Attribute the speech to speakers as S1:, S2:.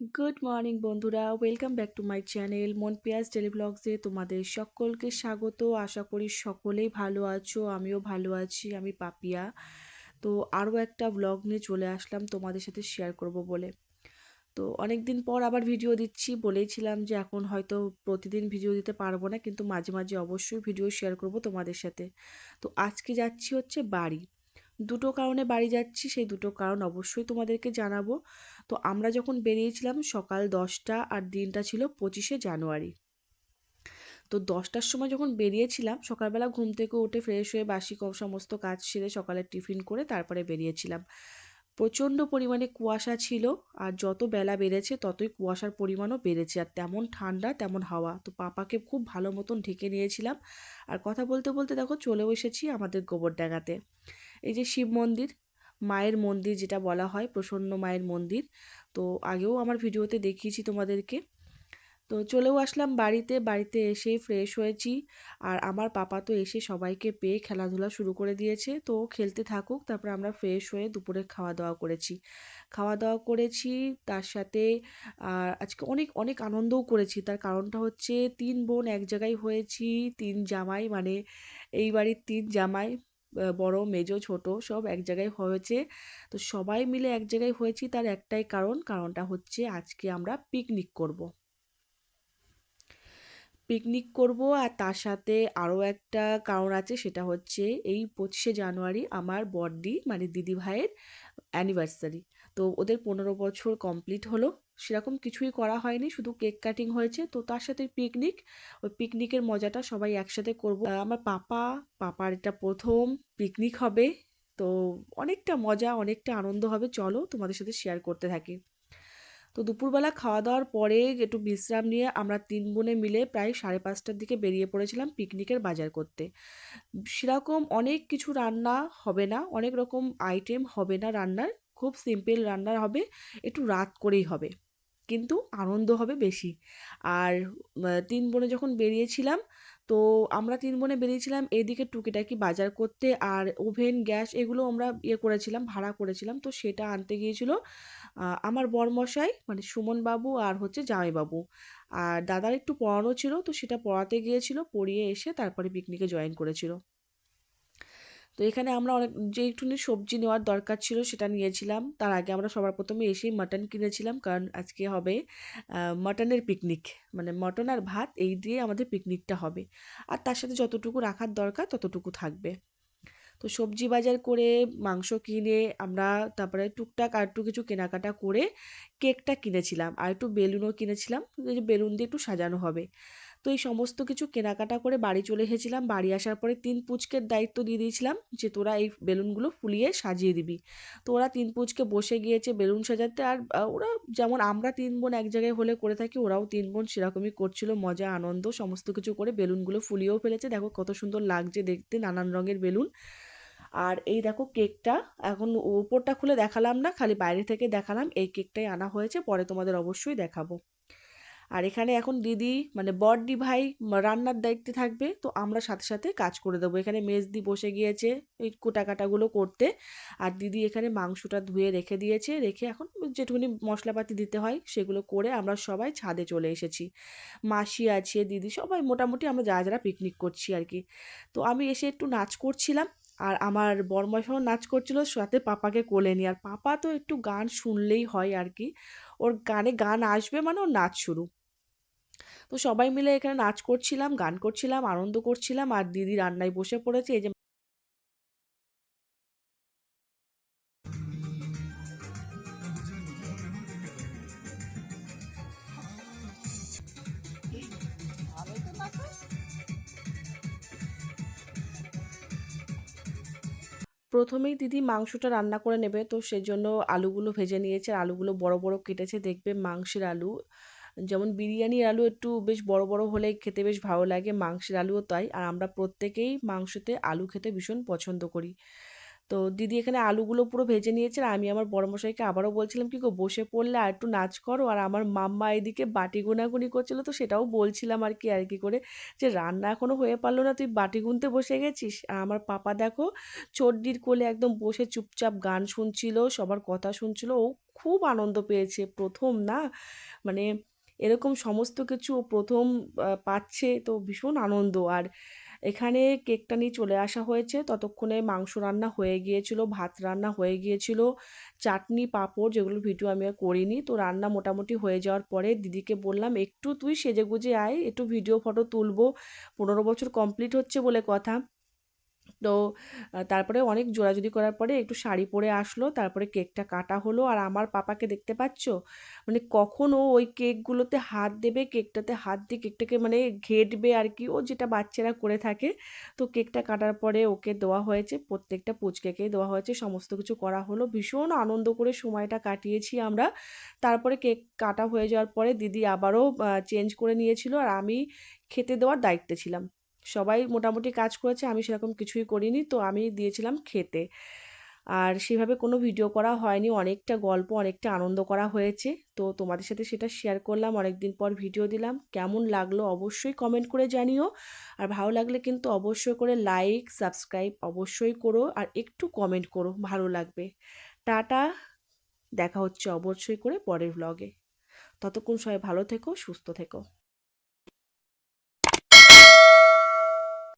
S1: Good morning বন্ধুরা। Welcome back to my channel মন পেঁয়াজ ডেলি ব্লগসে তোমাদের সকলকে স্বাগত। আশা করি সকলেই ভালো আছো, আমিও ভালো আছি, আমি পাপিয়া। তো আরও একটা ব্লগ নিয়ে চলে আসলাম তোমাদের সাথে শেয়ার করব বলে। তো অনেক দিন পর আবার ভিডিও দিচ্ছি, বলেইছিলাম যে এখন হয়তো প্রতিদিন ভিডিও দিতে পারব না, কিন্তু মাঝে মাঝে অবশ্যই ভিডিও শেয়ার করব তোমাদের সাথে। তো আজকে যাচ্ছি হচ্ছে বাড়ি। দুটো কারণে বাড়ি যাচ্ছি, সেই দুটো কারণ অবশ্যই তোমাদেরকে জানাব। তো আমরা যখন বেরিয়েছিলাম সকাল দশটা আর দিনটা ছিল পঁচিশে জানুয়ারি। তো দশটার সময় যখন বেরিয়েছিলাম, সকালবেলা ঘুম থেকে উঠে ফ্রেশ হয়ে বাসি ক- সমস্ত কাজ সেরে সকালে টিফিন করে তারপরে বেরিয়েছিলাম। প্রচণ্ড পরিমাণে কুয়াশা ছিল আর যত বেলা বেড়েছে ততই কুয়াশার পরিমাণও বেড়েছে আর তেমন ঠান্ডা, তেমন হাওয়া। তো পাপাকে খুব ভালো মতন ঢেকে নিয়েছিলাম। আর কথা বলতে বলতে দেখো চলেও এসেছি আমাদের গোবরডাঙ্গাতে। এই যে শিব মন্দির, মায়ের মন্দির যেটা বলা হয়, প্রসন্ন মায়ের মন্দির। তো আগেও আমার ভিডিওতে দেখিয়েছি তোমাদেরকে। তো চলেও আসলাম বাড়িতে বাড়িতে এসে ফ্রেশ হয়েছি। আর আমার পাপা তো এসে সবাইকে পেয়ে খেলাধুলা শুরু করে দিয়েছে। তো খেলতে থাকুক, তারপর আমরা ফ্রেশ হয়ে দুপুরে খাওয়া দাওয়া করেছি। খাওয়া দাওয়া করেছি, তার সাথে, আর আজকে অনেক অনেক আনন্দও করেছি। তার কারণটা হচ্ছে তিন বোন এক জায়গায় হয়েছি, তিন জামাই মানে এই বাড়ির তিন জামাই। বড়, মেজো, ছোট সব এক জায়গায় হয়েছে তো সবাই মিলে এক জায়গায় হয়েছি তার একটাই কারণ, কারণটা হচ্ছে আজকে আমরা পিকনিক করব। পিকনিক করব আর তার সাথে আরও একটা কারণ আছে, সেটা হচ্ছে এই পঁচিশে জানুয়ারি আমার বড়দি মানে দিদি ভাইয়ের অ্যানিভার্সারি তো ওদের পনেরো বছর কমপ্লিট হলো সেরকম কিছুই করা হয়নি। শুধু কেক কাটিং হয়েছে। তো তার সাথে পিকনিক ওই পিকনিকের মজাটা সবাই একসাথে করব। আমার পাপা, পাপার এটা প্রথম পিকনিক হবে। তো অনেকটা মজা, অনেকটা আনন্দ হবে। চলো তোমাদের সাথে শেয়ার করতে থাকি। তো দুপুরবেলা খাওয়া দাওয়ার পরে একটু বিশ্রাম নিয়ে আমরা তিন বোনে মিলে প্রায় সাড়ে পাঁচটার দিকে বেরিয়ে পড়েছিলাম পিকনিকের বাজার করতে। সেরকম অনেক কিছু রান্না হবে না, অনেক রকম আইটেম হবে না রান্নার। খুব সিম্পল রান্নার হবে, একটু রাত করেই হবে। কিন্তু আনন্দ হবে বেশি। আর তিন বোনে যখন বেরিয়েছিলাম, তো আমরা তিন বোনে বেরিয়েছিলাম এদিকে টুকিটাকি বাজার করতে আর ওভেন, গ্যাস এগুলো আমরা ইয়ে করেছিলাম, ভাড়া করেছিলাম। তো সেটা আনতে গিয়েছিল আমার বরমশাই মানে সুমন বাবু আর হচ্ছে জামাইবাবু। আর দাদার একটু পড়ানো ছিল, তো সেটা পড়াতে গিয়েছিল, পড়িয়ে এসে তারপরে পিকনিকে জয়েন করেছিল। তো এখানে আমরা অনেক যে একটুখানি সবজি নেওয়ার দরকার ছিল সেটা নিয়েছিলাম। তার আগে আমরা সবার প্রথমে এসেই মাটন কিনেছিলাম, কারণ আজকে হবে মাটনের পিকনিক মানে মটন আর ভাত এই দিয়ে আমাদের পিকনিকটা হবে। আর তার সাথে যতটুকু রাখার দরকার ততটুকু থাকবে। তো সবজি বাজার করে মাংস কিনে আমরা তারপরে টুকটাক আর একটু কিছু কেনাকাটা করে কেকটা কিনেছিলাম। আর একটু বেলুনও কিনেছিলাম। বেলুন দিয়ে একটু সাজানো হবে। তো এই সমস্ত কিছু কেনাকাটা করে বাড়ি চলে এসেছিলাম। বাড়ি আসার পরে তিন পুচকের দায়িত্ব দিয়ে দিয়েছিলাম যে তোরা এই বেলুনগুলো ফুলিয়ে সাজিয়ে দিবি। তো ওরা তিন পুচকে বসে গিয়েছে বেলুন সাজাতে আর ওরা যেমন আমরা তিন বোন এক জায়গায় হলে করে থাকি, ওরাও তিন বোন সেরকমই করছিল। মজা, আনন্দ, সমস্ত কিছু করে বেলুনগুলো ফুলিয়েও ফেলেছে। দেখো কত সুন্দর লাগছে দেখতে, নানান রঙের বেলুন। আর এই দেখো কেকটা, এখন ওপরটা খুলে দেখালাম না, খালি বাইরে থেকে দেখালাম। এই কেকটাই আনা হয়েছে, পরে তোমাদের অবশ্যই দেখাবো। আর এখানে এখন দিদি মানে বড়দি ভাই রান্নার দায়িত্বে থাকবে, তো আমরা সাথে সাথে কাজ করে দেবো। এখানে মেজদি বসে গিয়েছে এই কোটাকাটাগুলো করতে। আর দিদি এখানে মাংসটা ধুয়ে রেখে দিয়েছে, রেখে এখন যেটুকুনি মশলাপাতি দিতে হয় সেগুলো করে আমরা সবাই ছাদে চলে এসেছি। মাসি আছে, দিদি সবাই মোটামুটি আমরা যারা যারা পিকনিক করছি আর কি। তো আমি এসে একটু নাচ করছিলাম আর আমার বরমশাও নাচ করছিল, সাথে পাপাকে কোলে নিয়ে। আর পাপা তো একটু গান শুনলেই হয় আর কি। ওর গানে গান আসবে মানে ওর নাচ শুরু। তো সবাই মিলে এখানে নাচ করছিলাম, গান করছিলাম, আনন্দ করছিলাম আর দিদি রান্নায় বসে পড়েছে, এই যে প্রথমেই দিদি মাংসটা রান্না করে নেবে, তো সেজন্য আলুগুলো ভেজে নিয়েছে, আলুগুলো বড় বড় কেটেছে, দেখবে মাংসের আলু। যেমন বিরিয়ানির আলু একটু বেশ বড় বড় হলে খেতে বেশ ভালো লাগে, মাংসের আলুও তাই। আর আমরা প্রত্যেকেই মাংসতে আলু খেতে ভীষণ পছন্দ করি। তো দিদি এখানে আলুগুলো পুরো ভেজে নিয়েছে আর আমি আমার বড় মশাইকে আবারও বলছিলাম, কি গো, বসে পড়লে আর একটু নাচ করো? আর আমার মাম্মা এদিকে বাটি গুনাগুনি করছিল, তো সেটাও বলছিলাম আর কি আর কি করে যে, রান্না এখনও হয়ে পারল না, তুই বাটি গুনতে বসে গেছিস? আর আমার পাপা দেখো চড্ডির কোলে একদম বসে চুপচাপ গান শুনছিল, সবার কথা শুনছিল, ও খুব আনন্দ পেয়েছে প্রথম না? মানে এরকম সমস্ত কিছু প্রথম পাচ্ছে তো ভীষণ আনন্দ। আর এখানে কেকটা নিয়ে চলে আসা হয়েছে। ততক্ষণে মাংস রান্না হয়ে গিয়েছিল, ভাত রান্না হয়ে গিয়েছিল, চাটনি, পাঁপড় যেগুলো ভিডিও আমি আর করিনি। তো রান্না মোটামুটি হয়ে যাওয়ার পরে দিদিকে বললাম, একটু তুই সেজে গুজে আয়, একটু ভিডিও, ফটো তুলবো। পনেরো বছর কমপ্লিট হচ্ছে বলে কথা। তো তারপরে অনেক জোরাজুরি করার পরে একটু শাড়ি পরে আসলো, তারপরে কেকটা কাটা হলো। আর আমার পাপাকে দেখতে পাচ্ছ? মানে কখনও ওই কেকগুলোতে হাত দেবে, কেকটাতে হাত দিয়ে কেকটাকে মানে ঘেটবে আর কি। ও যেটা বাচ্চারা করে থাকে। তো কেকটা কাটার পরে ওকে দেওয়া হয়েছে, প্রত্যেকটা পুচকেকেই দেওয়া হয়েছে, সমস্ত কিছু করা হলো। ভীষণ আনন্দ করে সময়টা কাটিয়েছি আমরা। তারপরে কেক কাটা হয়ে যাওয়ার পরে দিদি আবারও চেঞ্জ করে নিয়েছিল। আর আমি খেতে দেওয়ার দায়িত্বে ছিলাম। সবাই মোটামুটি কাজ করেছে, আমি সেরকম কিছুই করিনি, তো আমি দিয়েছিলাম খেতে। আর সেভাবে কোনো ভিডিও করা হয়নি, অনেকটা গল্প, অনেকটা আনন্দ করা হয়েছে। তো তোমাদের সাথে সেটা শেয়ার করলাম, অনেকদিন পর ভিডিও দিলাম। কেমন লাগল অবশ্যই কমেন্ট করে জানিও। আর ভালো লাগলে কিন্তু অবশ্যই করে লাইক সাবস্ক্রাইব অবশ্যই করো, আর একটু কমেন্ট করো, ভালো লাগবে। টাটা, দেখা হচ্ছে অবশ্যই করে পরের ভ্লগে ততক্ষণ সবাই ভালো থেকো, সুস্থ থেকো।